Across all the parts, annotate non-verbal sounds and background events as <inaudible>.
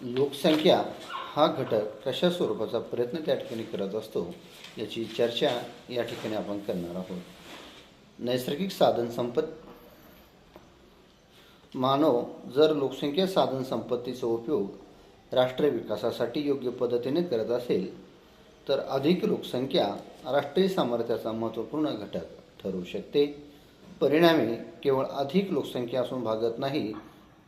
लोकसंख्या हा घटक कशा स्वरूपाचा प्रयत्न त्या ठिकाणी करत असतो याची चर्चा या ठिकाणी आपण करणार आहोत. नैसर्गिक साधन संपत मानव जर लोकसंख्या साधन संपत्तीचा उपयोग राष्ट्रीय विकासासाठी योग्य पद्धतीने करत असेल तर अधिक लोकसंख्या राष्ट्रीय सामर्थ्याचा महत्त्वपूर्ण घटक ठरू शकते. परिणामी केवळ अधिक लोकसंख्या असून भागत नाही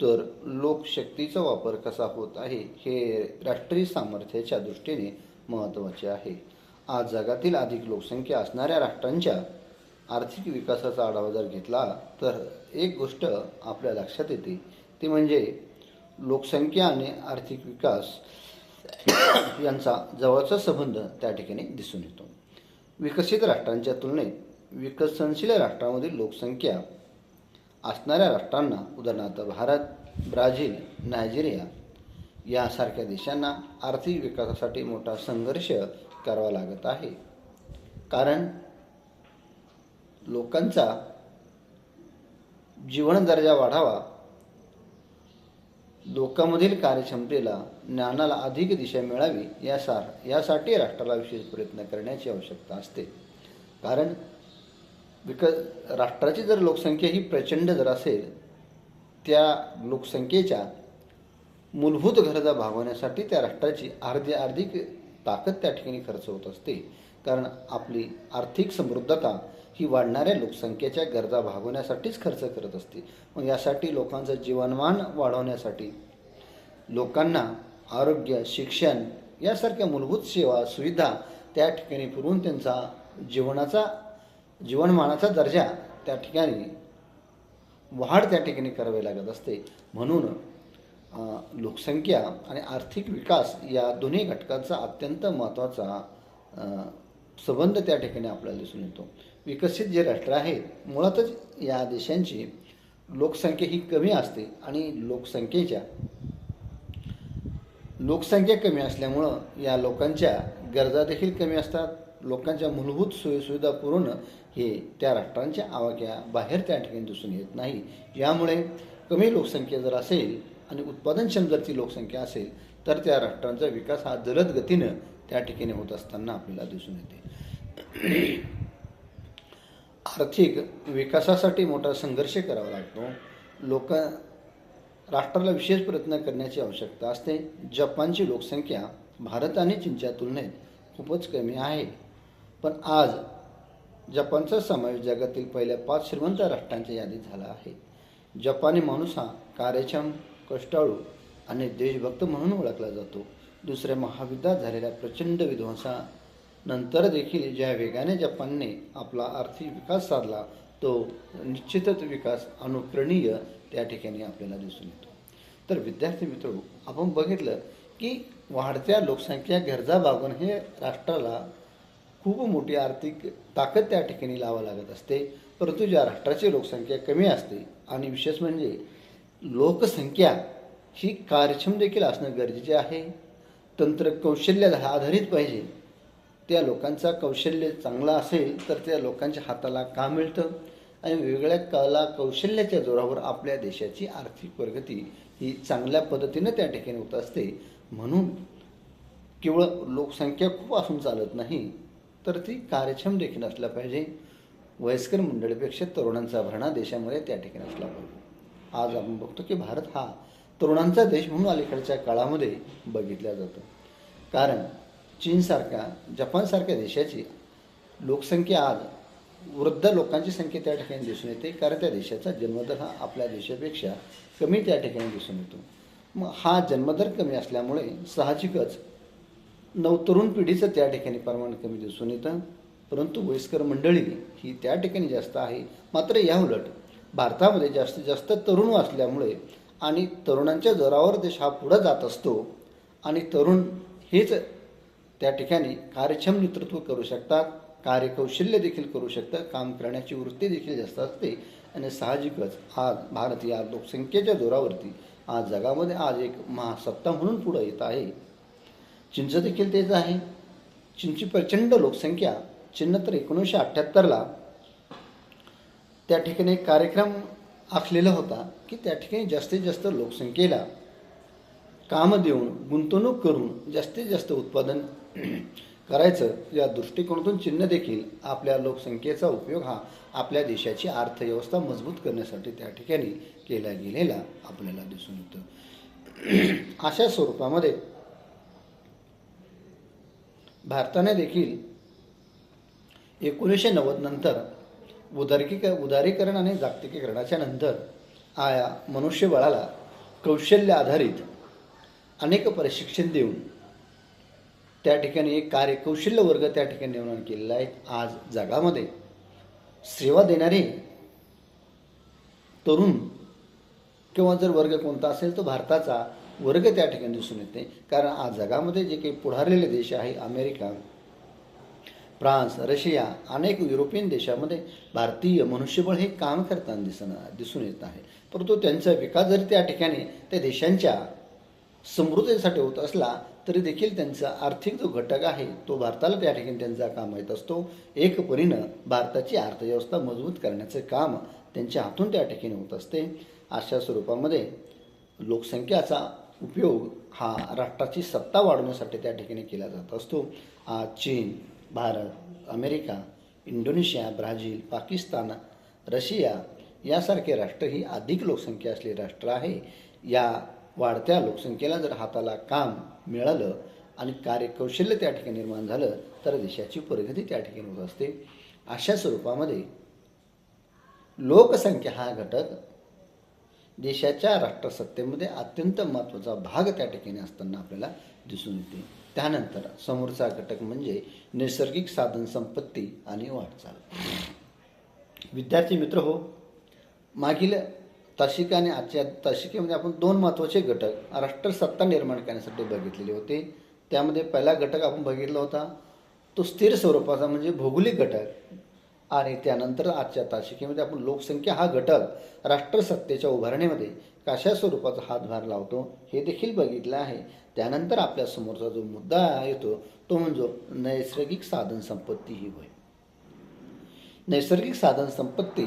तर लोकशक्तीचा वापर कसा होत आहे हे राष्ट्रीय सामर्थ्याच्या दृष्टीने महत्त्वाचे आहे. आज जगातील अधिक लोकसंख्या असणाऱ्या राष्ट्रांच्या आर्थिक विकासाचा आढावा जर घेतला तर एक गोष्ट आपल्या लक्षात येते. ती म्हणजे लोकसंख्या आणि आर्थिक विकास यांचा जवळचा संबंध त्या ठिकाणी दिसून येतो. विकसित राष्ट्रांच्या तुलनेत विकसनशील राष्ट्रांमधील लोकसंख्या असणाऱ्या राष्ट्रांना उदाहरणार्थ भारत ब्राझील नायजेरिया यासारख्या देशांना आर्थिक विकासासाठी मोठा संघर्ष करावा लागत आहे. कारण लोकांचा जीवन दर्जा वाढावा लोकांमधील कार्यक्षमतेला ज्ञानाला अधिक दिशा मिळावी यासार यासाठी राष्ट्राला विशेष प्रयत्न करण्याची आवश्यकता असते. कारण बिकॉज राष्ट्राची जर लोकसंख्या ही प्रचंड जर असेल त्या लोकसंख्येच्या मूलभूत गरजा भागवण्यासाठी त्या राष्ट्राची अर्धी अर्धिक ताकद त्या ठिकाणी खर्च होत असते. कारण आपली आर्थिक समृद्धता ही वाढणाऱ्या लोकसंख्येच्या गरजा भागवण्यासाठीच खर्च करत असते. मग यासाठी लोकांचं जीवनमान वाढवण्यासाठी लोकांना आरोग्य शिक्षण यासारख्या मूलभूत सेवा सुविधा त्या ठिकाणी पुरवून त्यांचा जीवनाचा जीवनमानाचा दर्जा त्या ठिकाणी वाढ त्या ठिकाणी करावी लागत असते. म्हणून लोकसंख्या आणि आर्थिक विकास या दोन्ही घटकांचा अत्यंत महत्त्वाचा संबंध त्या ठिकाणी आपल्याला दिसून येतो. विकसित जे राष्ट्र आहेत मुळातच या देशांची लोकसंख्या ही कमी असते आणि लोकसंख्येच्या लोकसंख्या कमी असल्यामुळं या लोकांच्या गरजा देखील कमी असतात. लोकांच्या मूलभूत सोयीसुविधा पुरवणं हे त्या राष्ट्रांच्या आवाक्याबाहेर त्या ठिकाणी दिसून येत नाही. यामुळे कमी लोकसंख्या जर असेल आणि उत्पादनक्षम जर ती लोकसंख्या असेल तर त्या राष्ट्रांचा विकास हा जलद गतीनं त्या ठिकाणी होत असताना आपल्याला दिसून येते. आर्थिक विकासासाठी मोठा संघर्ष करावा लागतो. लोक राष्ट्राला विशेष प्रयत्न करण्याची आवश्यकता असते. जपानची लोकसंख्या भारत आणि चीनच्या तुलनेत खूपच कमी आहे. पण आज जपानचा समावेश जगातील पहिल्या पाच श्रीमंत राष्ट्रांच्या यादीत झाला आहे. जपानी माणूस हा कार्यक्षम कष्टाळू आणि देशभक्त म्हणून ओळखला जातो. दुसऱ्या महायुद्धात झालेल्या प्रचंड विध्वंसानंतर देखील ज्या वेगाने जपानने आपला आर्थिक विकास साधला तो निश्चितच विकास अनुकरणीय त्या ठिकाणी आपल्याला दिसून येतो. तर विद्यार्थी मित्र आपण बघितलं की वाढत्या लोकसंख्या गरजा भागून हे राष्ट्राला खूप मोठी आर्थिक ताकद त्या ठिकाणी लावा लागत असते. परंतु ज्या राष्ट्राची लोकसंख्या कमी असते आणि विशेष म्हणजे लोकसंख्या ही कार्यक्षम देखील असणं गरजेचे आहे. तंत्र कौशल्याला आधारित पाहिजे त्या लोकांचा कौशल्य चांगला असेल तर त्या लोकांच्या हाताला काम मिळतं? आणि वेगवेगळ्या कला कौशल्याच्या जोरावर आपल्या देशाची आर्थिक प्रगती ही चांगल्या पद्धतीनं त्या ठिकाणी होत असते. म्हणून केवळ लोकसंख्या खूप असून चालत नाही तर ती कार्यक्षम देखील असला पाहिजे. वयस्कर मंडळीपेक्षा तरुणांचा भरणा देशामध्ये त्या ठिकाणी असला पाहिजे. आज आपण बघतो की भारत हा तरुणांचा देश म्हणून अलीकडच्या काळामध्ये बघितला जातो. कारण चीनसारख्या जपानसारख्या देशाची लोकसंख्या आज वृद्ध लोकांची संख्या त्या ठिकाणी दिसून येते. कारण त्या देशाचा जन्मदर हा आपल्या देशापेक्षा कमी त्या ठिकाणी दिसून येतो. मग हा जन्मदर कमी असल्यामुळे साहजिकच नवतरुण पिढीचं त्या ठिकाणी प्रमाण कमी दिसून येतं. परंतु वयस्कर मंडळी ही त्या ठिकाणी जास्त आहे. मात्र याउलट भारतामध्ये जास्तीत जास्त तरुण असल्यामुळे आणि तरुणांच्या जोरावर देश हा पुढं जात असतो आणि तरुण हेच त्या ठिकाणी कार्यक्षम नेतृत्व करू शकतात कार्यकौशल्य देखील करू शकतात काम करण्याची वृत्ती देखील जास्त असते आणि साहजिकच आज भारत या लोकसंख्येच्या जोरावरती आज जगामध्ये आज एक महासत्ता म्हणून पुढं येत आहे. चिंच देखील तेच आहे. चिंची प्रचंड लोकसंख्या चिन्ह तर एकोणीसशे अठ्ठ्याहत्तरला त्या ठिकाणी एक कार्यक्रम आखलेला होता की त्या ठिकाणी जास्तीत जास्त लोकसंख्येला काम देऊन गुंतवणूक करून जास्तीत जास्त उत्पादन <clears throat> करायचं या दृष्टिकोनातून चिन्ह देखील आपल्या लोकसंख्येचा उपयोग हा आपल्या देशाची अर्थव्यवस्था मजबूत करण्यासाठी त्या ठिकाणी केला गेलेला आपल्याला दिसून येतो. <clears throat> अशा स्वरूपामध्ये भारताने देखील एकोणीसशे नव्वद नंतर उदारीक उदारीकरण आणि जागतिकीकरणाच्या नंतर आया मनुष्यबळाला कौशल्य आधारित अनेक प्रशिक्षण देऊन त्या ठिकाणी एक कार्य कौशल्य वर्ग त्या ठिकाणी निर्माण केलेला आहे. आज जगामध्ये सेवा देणारे तरुण किंवा जर वर्ग कोणता असेल तो भारताचा वर्ग त्या ठिकाणी दिसून येते. कारण आज जगामध्ये जे काही पुढारलेले देश आहे अमेरिका फ्रान्स रशिया अनेक युरोपियन देशामध्ये भारतीय मनुष्यबळ हे काम करताना दिसणं दिसून येत आहे. परंतु त्यांचा विकास जरी त्या ठिकाणी त्या देशांच्या समृद्धीसाठी होत असला तरी देखील त्यांचा आर्थिक जो घटक आहे तो भारताला त्या ठिकाणी त्यांचा काम येत असतो. एक परीनं भारताची अर्थव्यवस्था मजबूत करण्याचं काम त्यांच्या हातून त्या ठिकाणी होत असते. अशा स्वरूपामध्ये लोकसंख्याचा उपयोग हा राष्ट्राची सत्ता वाढवण्यासाठी त्या ठिकाणी केला जात असतो. आज चीन Bharat America Indonesia Brazil Pakistan Russia यासारखे राष्ट्र ही अधिक लोकसंख्या असलेली राष्ट्र आहे. या वाढत्या लोकसंख्येला जर हाताला काम मिळालं आणि कार्यकौशल्य त्या ठिकाणी निर्माण झालं तर देशाची प्रगती त्या ठिकाणी होत असते. अशा स्वरूपामध्ये लोकसंख्या हा घटक देशाच्या राष्ट्रसत्तेमध्ये अत्यंत महत्त्वाचा भाग त्या ठिकाणी असताना आपल्याला दिसून येते. त्यानंतर समोरचा घटक म्हणजे नैसर्गिक साधन संपत्ती आणि वाटचाल. विद्यार्थी मित्र हो मागील तासिका आणि आजच्या तासिकेमध्ये आपण दोन महत्त्वाचे घटक राष्ट्रसत्ता निर्माण करण्यासाठी बघितलेले होते. त्यामध्ये पहिला घटक आपण बघितला होता तो स्थिर स्वरूपाचा म्हणजे भौगोलिक घटक. आणि त्यानंतर आजच्या ताशिकेमध्ये आपण लोकसंख्या हा घटक राष्ट्रसत्तेच्या उभारणीमध्ये कशा स्वरूपाचा हातभार लावतो हे देखील बघितलं आहे. त्यानंतर आपल्या समोरचा जो मुद्दा येतो तो म्हणजे नैसर्गिक साधन संपत्ती ही होय. नैसर्गिक साधन संपत्ती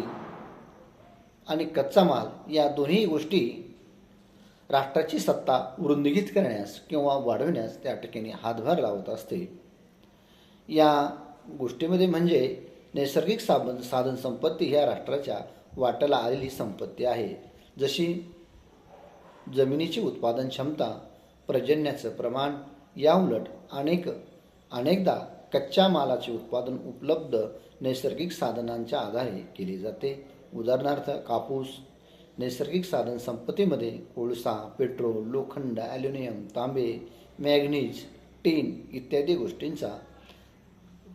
आणि कच्चा माल या दोन्ही गोष्टी राष्ट्राची सत्ता वृंदगीत करण्यास किंवा वाढवण्यास त्या ठिकाणी हातभार लावत असते. या गोष्टीमध्ये म्हणजे नैसर्गिक साधन साधन संपत्ती ह्या राष्ट्राच्या वाट्याला आलेली संपत्ती आहे. जशी जमिनीची उत्पादन क्षमता पर्जन्याचं प्रमाण याउलट अनेक अनेकदा कच्च्या मालाचे उत्पादन उपलब्ध नैसर्गिक साधनांच्या आधारे केले जाते. उदाहरणार्थ कापूस. नैसर्गिक साधन संपत्तीमध्ये कोळसा पेट्रोल लोखंड ॲल्युमिनियम तांबे मॅग्नीज टीन इत्यादी गोष्टींचा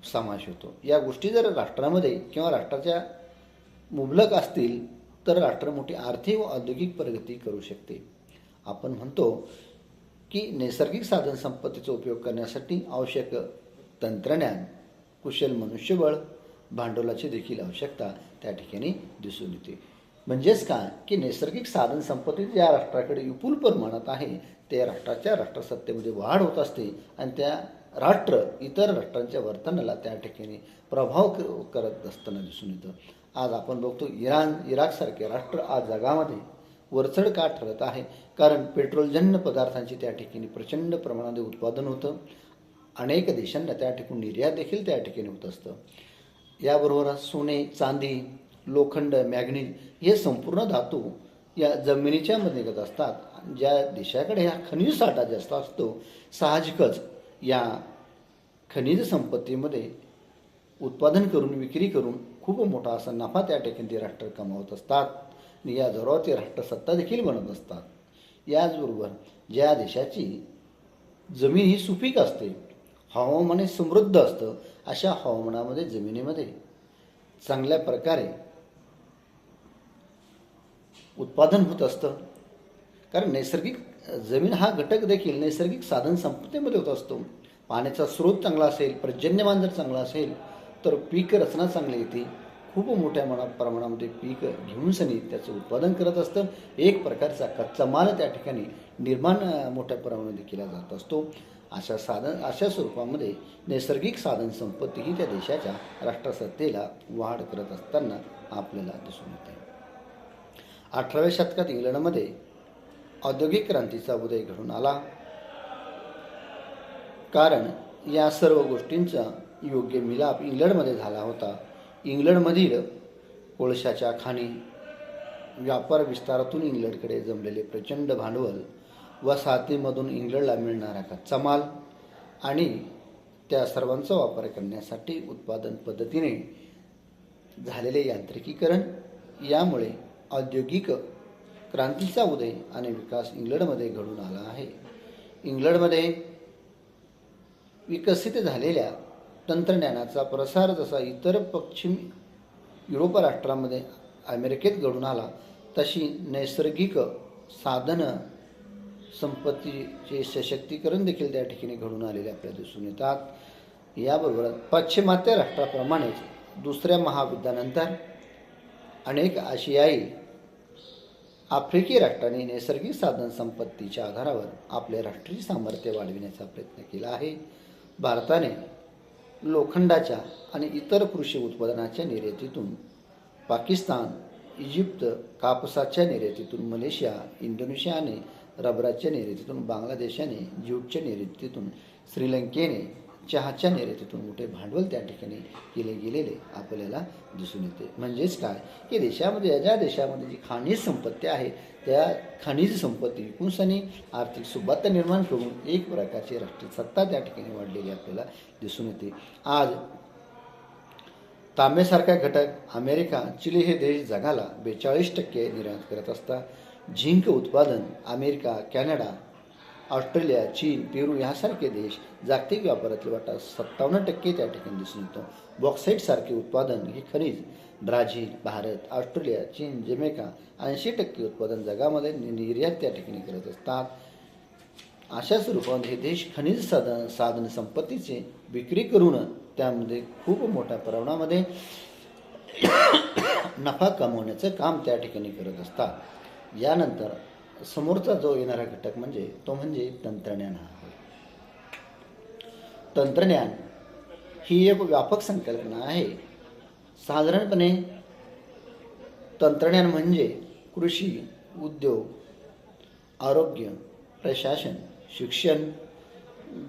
समावेश होतो. या गोष्टी जर राष्ट्रामध्ये किंवा राष्ट्राच्या मुबलक असतील तर राष्ट्र मोठी आर्थिक व औद्योगिक प्रगती करू शकते. आपण म्हणतो की नैसर्गिक साधनसंपत्तीचा उपयोग करण्यासाठी आवश्यक तंत्रज्ञान कुशल मनुष्यबळ भांडवलाची देखील आवश्यकता त्या ठिकाणी दिसून येते. म्हणजेच काय? की नैसर्गिक साधनसंपत्ती ज्या राष्ट्राकडे विपुल प्रमाणात आहे त्या राष्ट्राच्या राष्ट्रसत्तेमध्ये वाढ होत असते आणि त्या राष्ट्र इतर राष्ट्रांच्या वर्तनाला त्या ठिकाणी प्रभाव करत असताना दिसून येतं. आज आपण बघतो इराण इराकसारखे राष्ट्र आज जगामध्ये वरचढ का ठरत आहे? कारण पेट्रोलजन्य पदार्थांची त्या ठिकाणी प्रचंड प्रमाणामध्ये उत्पादन होतं. अनेक देशांना त्या ठिकाणी निर्यात देखील त्या ठिकाणी होत असतं. याबरोबरच सोने चांदी लोखंड मॅग्नीज हे संपूर्ण धातू या जमिनीच्या मध्ये निघत असतात. ज्या देशाकडे हा खनिज साठा जास्त असतो साहजिकच या खनिज संपत्तीमध्ये उत्पादन करून विक्री करून खूप मोठा असा नफा त्या ठिकाणी ते राष्ट्र कमावत असतात. आणि या जोरावर ते राष्ट्रसत्ता देखील बनत असतात. याचबरोबर ज्या देशाची जमीन ही सुपीक असते हवामाने समृद्ध असतं अशा हवामानामध्ये जमिनीमध्ये चांगल्या प्रकारे उत्पादन होत असतं. कारण नैसर्गिक जमीन हा घटक देखील नैसर्गिक साधन संपत्तीमध्ये होत असतो. पाण्याचा स्रोत चांगला असेल पर्जन्यमान जर चांगला असेल तर पीक रचना चांगली येते. खूप मोठ्या मना प्रमाणामध्ये पीक घेऊन सनी त्याचं उत्पादन करत असतं. एक प्रकारचा कच्चा माल त्या ठिकाणी निर्माण मोठ्या प्रमाणामध्ये केला जात असतो. अशा साधन अशा स्वरूपामध्ये नैसर्गिक साधन संपत्ती ही त्या देशाच्या राष्ट्रसत्तेला वाढ करत असताना आपल्याला दिसून येते. अठराव्या शतकात इंग्लंडमध्ये औद्योगिक क्रांतीचा उदय घडून आला. कारण या सर्व गोष्टींचा योग्य मिलाप इंग्लंडमध्ये झाला होता. इंग्लंडमधील कोळशाच्या खाणी व्यापार विस्तारातून इंग्लंडकडे जमलेले प्रचंड भांडवल वसाहतीमधून इंग्लंडला मिळणारा कच्चा माल आणि त्या सर्वांचा वापर करण्यासाठी उत्पादन पद्धतीने झालेले यांत्रिकीकरण यामुळे औद्योगिक क्रांतीचा उदय आणि विकास इंग्लंडमध्ये घडून आला आहे. इंग्लंडमध्ये विकसित झालेल्या तंत्रज्ञानाचा प्रसार जसा इतर पश्चिम युरोप राष्ट्रांमध्ये अमेरिकेत घडून आला तशी नैसर्गिक साधनं संपत्तीचे सशक्तीकरण देखील त्या ठिकाणी घडून आलेले आपल्याला दिसून येतात. याबरोबर पाश्चिमात्य राष्ट्राप्रमाणेच दुसऱ्या महायुद्धानंतर अनेक आशियाई आफ्रिकी राष्ट्रांनी नैसर्गिक साधन संपत्तीच्या आधारावर आपले राष्ट्रीय सामर्थ्य वाढविण्याचा प्रयत्न केला आहे. भारताने लोखंडाच्या आणि इतर कृषी उत्पादनाच्या निर्यातीतून पाकिस्तान इजिप्त कापसाच्या निर्यातीतून मलेशिया इंडोनेशियाने रबराच्या निर्यातीतून बांगलादेशाने ज्यूटच्या निर्यातीतून श्रीलंकेने चहाच्या निर्यातीतून मोठे भांडवल त्या ठिकाणी केले गेलेले आपल्याला दिसून येते. म्हणजेच काय? की देशामध्ये ज्या देशामध्ये जी खनिज संपत्ती आहे त्या खनिज संपत्ती विकूनसनी आर्थिक सुबत्ता निर्माण करून एक प्रकारची राष्ट्रीय सत्ता त्या ठिकाणी वाढलेली आपल्याला दिसून येते. आज तांबेसारखा घटक अमेरिका चिली हे देश जगाला बेचाळीस टक्के निर्यात करत असतात. झिंक उत्पादन अमेरिका कॅनडा ऑस्ट्रेलिया चीन पेरू यासारखे देश जागतिक व्यापारातील वाटा सत्तावन्न टक्के त्या ठिकाणी दिसून येतो. बॉक्साईटसारखे उत्पादन हे खनिज ब्राझील भारत ऑस्ट्रेलिया चीन जमेका ऐंशी टक्के उत्पादन जगामध्ये नि- निर्यात त्या ठिकाणी करत असतात. अशा स्वरूपात हे देश खनिज साधन साधन संपत्तीचे विक्री करून त्यामध्ये खूप मोठ्या प्रमाणामध्ये नफा कमवण्याचं काम त्या ठिकाणी करत असतात. यानंतर समोरचा जो येणारा घटक म्हणजे तो म्हणजे तंत्रज्ञान हा तंत्रज्ञान ही एक व्यापक संकल्पना आहे. साधारणपणे तंत्रज्ञान म्हणजे कृषी उद्योग आरोग्य प्रशासन शिक्षण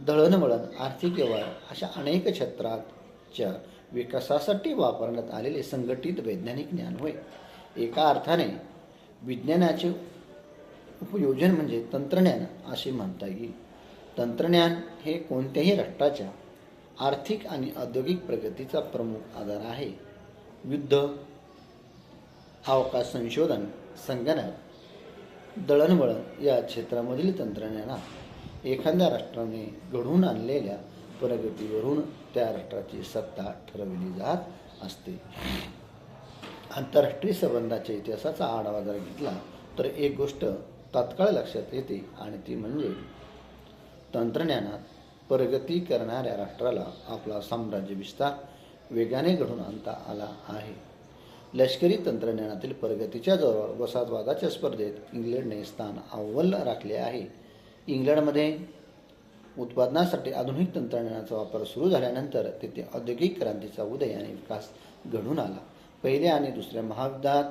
दळणवळण आर्थिक व्यवहार अशा अनेक क्षेत्राच्या विकासासाठी वापरण्यात आलेले संघटित वैज्ञानिक ज्ञान होय. एका अर्थाने विज्ञानाचे उपयोजन म्हणजे तंत्रज्ञान असे म्हणता येईल. तंत्रज्ञान हे कोणत्याही राष्ट्राच्या आर्थिक आणि औद्योगिक प्रगतीचा प्रमुख आधार आहे. युद्ध अवकाश संशोधन संगणक दळणवळण या क्षेत्रामधील तंत्रज्ञानात एखाद्या राष्ट्राने घडवून आणलेल्या प्रगतीवरून त्या राष्ट्राची सत्ता ठरवली जात असते. आंतरराष्ट्रीय संबंधाच्या इतिहासाचा आढावा जर घेतला तर एक गोष्ट तात्काळ लक्षात येते आणि ती म्हणजे तंत्रज्ञानात प्रगती करणाऱ्या राष्ट्राला आपला साम्राज्य विस्तार वेगाने घडून आणता आला आहे. लष्करी तंत्रज्ञानातील प्रगतीच्या जोरावर वसाहतवादाच्या स्पर्धेत इंग्लंडने स्थान अव्वल राखले आहे. इंग्लंडमध्ये उत्पादनासाठी आधुनिक तंत्रज्ञानाचा वापर सुरू झाल्यानंतर तेथे औद्योगिक क्रांतीचा उदय आणि विकास घडून आला. पहिल्या आणि दुसऱ्या महायुद्धात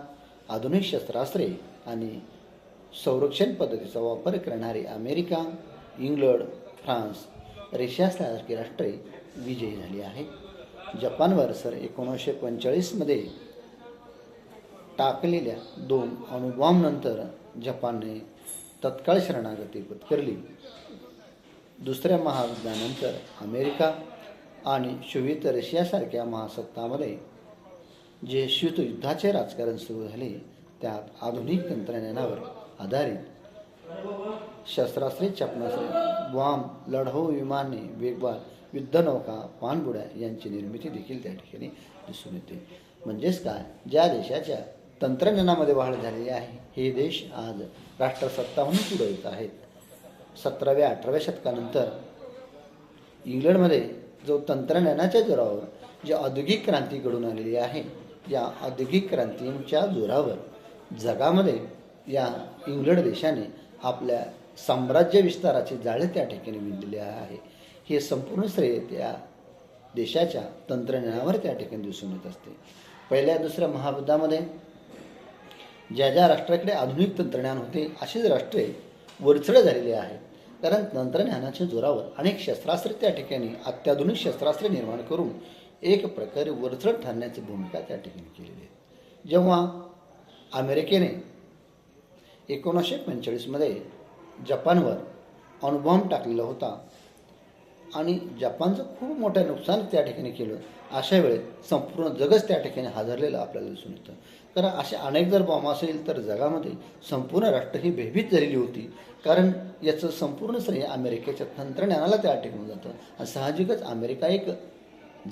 आधुनिक शस्त्रास्त्रे आणि संरक्षण पद्धतीचा वापर करणारे अमेरिका इंग्लंड फ्रान्स रशियासारखी राष्ट्रे विजयी झाली आहेत. जपानवर सर एकोणीसशे पंचेचाळीसमध्ये टाकलेल्या दोन अणुबॉम्बनंतर जपानने तत्काळ शरणागती पत्करली. दुसऱ्या महायुद्धानंतर अमेरिका आणि सोव्हिएत रशियासारख्या महासत्तामध्ये जे शीतयुद्धाचे राजकारण सुरू झाले त्यात आधुनिक तंत्रज्ञानावर आधारित। शस्त्रास्त्रे क्षेपणास्त्रे वाम लढाऊ विमाने वेगवान युद्धनौका पाणबुड्या यांची निर्मिती देखील त्या ठिकाणी दिसून येते. म्हणजेच काय? ज्या देशाच्या तंत्रज्ञानामध्ये वाढ झालेली आहे हे देश आज राष्ट्रसत्ताहून पुढे येत आहेत. सतराव्या अठराव्या शतकानंतर इंग्लंडमध्ये जो तंत्रज्ञानाच्या जोरावर जी औद्योगिक क्रांती घडून आलेली आहे या औद्योगिक क्रांतींच्या जोरावर जगामध्ये या इंग्लंड देशाने आपल्या साम्राज्य विस्ताराचे जाळे त्या ठिकाणी विणलेले आहे. हे संपूर्ण श्रेय त्या देशाच्या तंत्रज्ञानावर त्या ठिकाणी दिसून येत असते. पहिल्या दुसऱ्या महायुद्धामध्ये ज्या ज्या राष्ट्राकडे आधुनिक तंत्रज्ञान होते अशीच राष्ट्रे वरचढ झालेली आहेत. कारण तंत्रज्ञानाच्या जोरावर अनेक शस्त्रास्त्रे त्या ठिकाणी अत्याधुनिक शस्त्रास्त्रे निर्माण करून एक प्रकारे वरचढ ठरण्याची भूमिका त्या ठिकाणी केलेली आहे. जेव्हा अमेरिकेने एकोणीसशे पंचेचाळीसमध्ये जपानवर अणुबॉम्ब टाकलेला होता. आणि जपानचं खूप मोठं नुकसान त्या ठिकाणी केलं. अशा वेळेस संपूर्ण जगच त्या ठिकाणी हादरलेलं आपल्याला दिसून येतं. कारण असे अनेक जर बॉम्ब असेल तर जगामध्ये संपूर्ण राष्ट्र ही भयभीत झालेली होती. कारण याचं संपूर्ण श्रेय अमेरिकेच्या तंत्रज्ञानाला त्या ठिकाणी जातं. आणि साहजिकच अमेरिका एक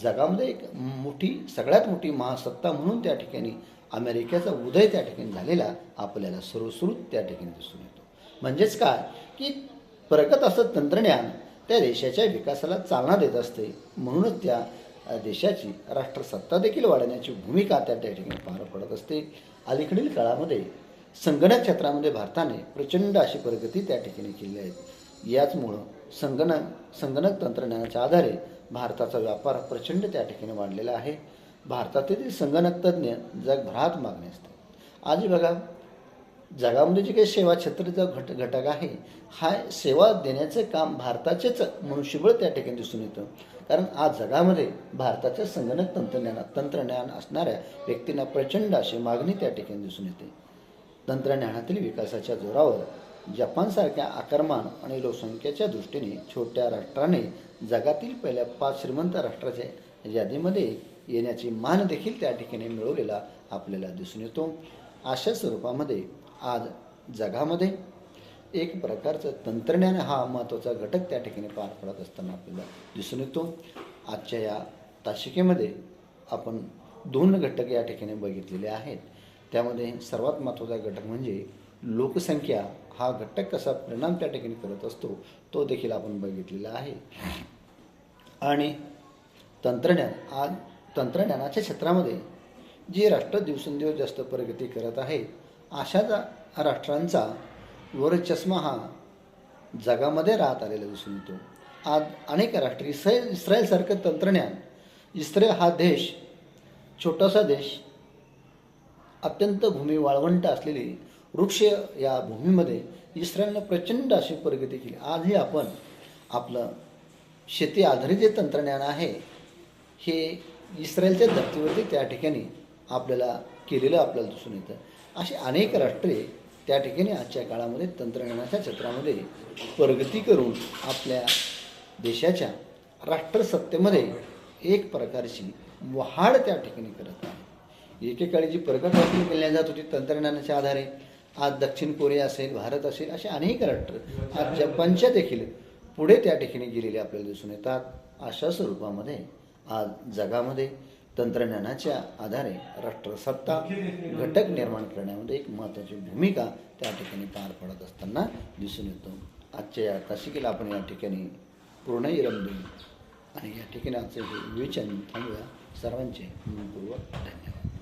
जगामध्ये एक मोठी सगळ्यात मोठी महासत्ता म्हणून त्या ठिकाणी अमेरिकेचा उदय त्या ठिकाणी झालेला आपल्याला सुरूसुरूत त्या ठिकाणी दिसून येतो. म्हणजेच काय? की प्रगत असं तंत्रज्ञान त्या देशाच्या विकासाला चालना देत असते. म्हणूनच त्या देशाची राष्ट्रसत्ता देखील वाढवण्याची भूमिका त्या त्या ठिकाणी पार पडत असते. अलीकडील काळामध्ये संगणक क्षेत्रामध्ये भारताने प्रचंड अशी प्रगती त्या ठिकाणी केली आहे. याचमुळं संगणक संगणक तंत्रज्ञानाच्या आधारे भारताचा व्यापार प्रचंड त्या ठिकाणी वाढलेला आहे. भारतातील संगणक तज्ज्ञ जगभरात मागणी असते. आज बघा जगामध्ये जे काही सेवा क्षेत्राचा घट घटक आहे हा सेवा देण्याचं काम भारताचेच मनुष्यबळ त्या ठिकाणी दिसून येतं. कारण आज जगामध्ये भारताच्या संगणक तंत्रज्ञानात तंत्रज्ञान असणाऱ्या व्यक्तींना प्रचंड अशी मागणी त्या ठिकाणी दिसून येते. तंत्रज्ञानातील विकासाच्या जोरावर जपानसारख्या आकारमान आणि लोकसंख्येच्या दृष्टीने छोट्या राष्ट्राने जगातील पहिल्या पाच श्रीमंत राष्ट्राच्या यादीमध्ये येण्याची मान देखील त्या ठिकाणी मिळवलेला आपल्याला दिसून येतो. अशा स्वरूपामध्ये आज जगामध्ये एक प्रकारचं तंत्रज्ञान हा महत्त्वाचा घटक त्या ठिकाणी पार पडत असताना आपल्याला दिसून येतो. आजच्या या ताशिकेमध्ये आपण दोन घटक या ठिकाणी बघितलेले आहेत. त्यामध्ये सर्वात महत्त्वाचा घटक म्हणजे लोकसंख्या हा घटक कसा परिणाम त्या ठिकाणी करत असतो तो देखील आपण बघितलेला आहे. आणि तंत्रज्ञान आज तंत्रज्ञानाच्या क्षेत्रामध्ये जी राष्ट्र दिवसेंदिवस जास्त प्रगती करत आहे अशा राष्ट्रांचा वरचष्मा हा जगामध्ये राहत आलेला दिसून येतो. आज अनेक राष्ट्र इस्रायल इस्रायलसारखं तंत्रज्ञान इस्रायल हा देश छोटासा देश अत्यंत भूमी वाळवंट असलेली वृक्ष या भूमीमध्ये इस्रायलनं प्रचंड अशी प्रगती केली. आजही आपण आपलं शेती आधारित जे तंत्रज्ञान आहे हे इस्रायलच्या धर्तीवरती त्या ठिकाणी आपल्याला केलेलं आपल्याला दिसून येतं. अशी अनेक राष्ट्रे त्या ठिकाणी आजच्या काळामध्ये तंत्रज्ञानाच्या क्षेत्रामध्ये प्रगती करून आपल्या देशाच्या राष्ट्रसत्तेमध्ये एक प्रकारची वाढ त्या ठिकाणी करत आहे एकेकाळी जी प्रगती केल्या जात होती तंत्रज्ञानाच्या आधारे आज दक्षिण कोरिया असेल भारत असेल असे अनेक राष्ट्र आज जपानच्या देखील पुढे त्या ठिकाणी गेलेले आपल्याला दिसून येतात. अशा स्वरूपामध्ये आज जगामध्ये तंत्रज्ञानाच्या आधारे राष्ट्रसत्ता घटक निर्माण करण्यामध्ये एक महत्त्वाची भूमिका त्या ठिकाणी पार पडत असताना दिसून येतो. आजच्या या तासिकेला आपण या ठिकाणी पूर्ण विराम देऊ. आणि या ठिकाणी आजचे विवेचन थांबूया. सर्वांचे मनपूर्वक धन्यवाद.